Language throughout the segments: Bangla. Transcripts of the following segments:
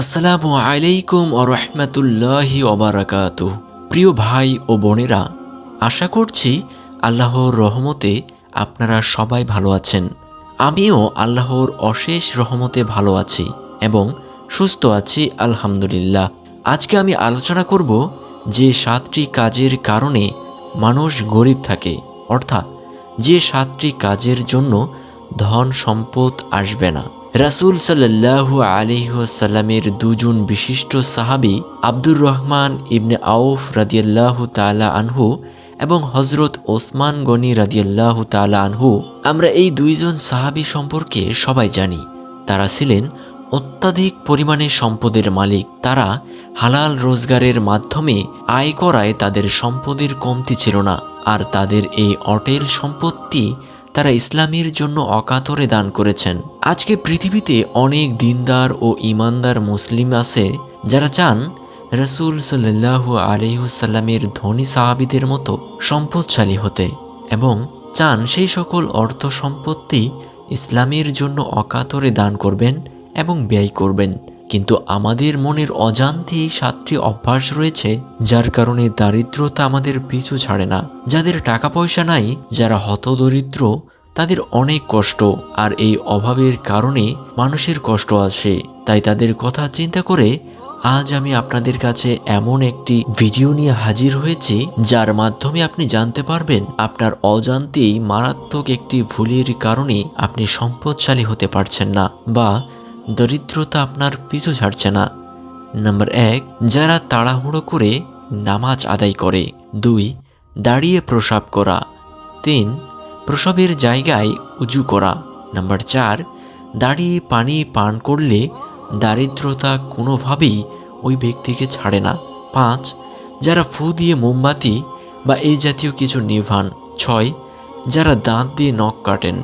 আসসালামু আলাইকুম রহমতুল্লাহি ওবারাকাত প্রিয় ভাই ও বোনেরা, আশা করছি আল্লাহর রহমতে আপনারা সবাই ভালো আছেন। আমিও আল্লাহর অশেষ রহমতে ভালো আছি এবং সুস্থ আছি, আলহামদুলিল্লাহ। আজকে আমি আলোচনা করব যে সাতটি কাজের কারণে মানুষ গরিব থাকে, অর্থাৎ যে সাতটি কাজের জন্য ধন সম্পদ আসবে না। রাসুল সাল্লাহ আলিহাসাল্লামের দুজন বিশিষ্ট সাহাবি আব্দুর রহমান ইবনে আউফ রাদিয়াল্লাহু তালা আনহু এবং হজরত ওসমান গনি রাদিয়াল্লাহু তালা আনহু, আমরা এই দুইজন সাহাবি সম্পর্কে সবাই জানি। তারা ছিলেন অত্যাধিক পরিমাণে সম্পদের মালিক। তারা হালাল রোজগারের মাধ্যমে আয় করায় তাদের সম্পদের কমতি ছিল না, আর তাদের এই অটেল সম্পত্তি তারা ইসলামের জন্য অকাতরে দান করেছেন। আজকে পৃথিবীতে অনেক দিনদার ও ইমানদার মুসলিম আছে যারা চান রসুল সাল্লাহু আলহিহসাল্লামের ধনী সাহাবিদের মতো সম্পদশালী হতে এবং চান সেই সকল অর্থ সম্পত্তি ইসলামের জন্য অকাতরে দান করবেন এবং ব্যয় করবেন। কিন্তু আমাদের মনের অজান্তে এই সাতটি অভ্যাস রয়েছে, যার কারণে দারিদ্রতা আমাদের পিছু ছাড়ে না। যাদের টাকা পয়সা নাই, যারা হতদরিদ্র তাদের অনেক কষ্ট আর এই অভাবের কারণে মানুষের কষ্ট আসে তাই তাদের কথা চিন্তা করে আজ আমি আপনাদের কাছে এমন একটি ভিডিও নিয়ে হাজির হয়েছি, যার মাধ্যমে আপনি জানতে পারবেন আপনার অজান্তেই মারাত্মক একটি ভুলের কারণে আপনি সম্পদশালী হতে পারছেন না বা দরিদ্রতা আপনার পিছু ছাড়ছে না। নাম্বার এক, যারা তাড়াহুড়ো করে নামাজ আদায় করে। দুই, দাঁড়িয়ে প্রসাব করা। তিন প্রসবের জায়গায় উজু করা। নাম্বার চার দাঁড়িয়ে পানি পান করলে দারিদ্রতা কোনোভাবেই ওই ব্যক্তিকে ছাড়ে না। পাঁচ, যারা ফু দিয়ে মোমবাতি বা এই জাতীয় কিছু নেভান। ছয়, যারা দাঁত দিয়ে নখ কাটেন।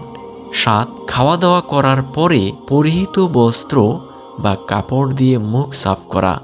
সাত খাওয়া দাওয়া করার পরে পরিহিত বস্ত্র বা কাপড় দিয়ে মুখ সাফ করা।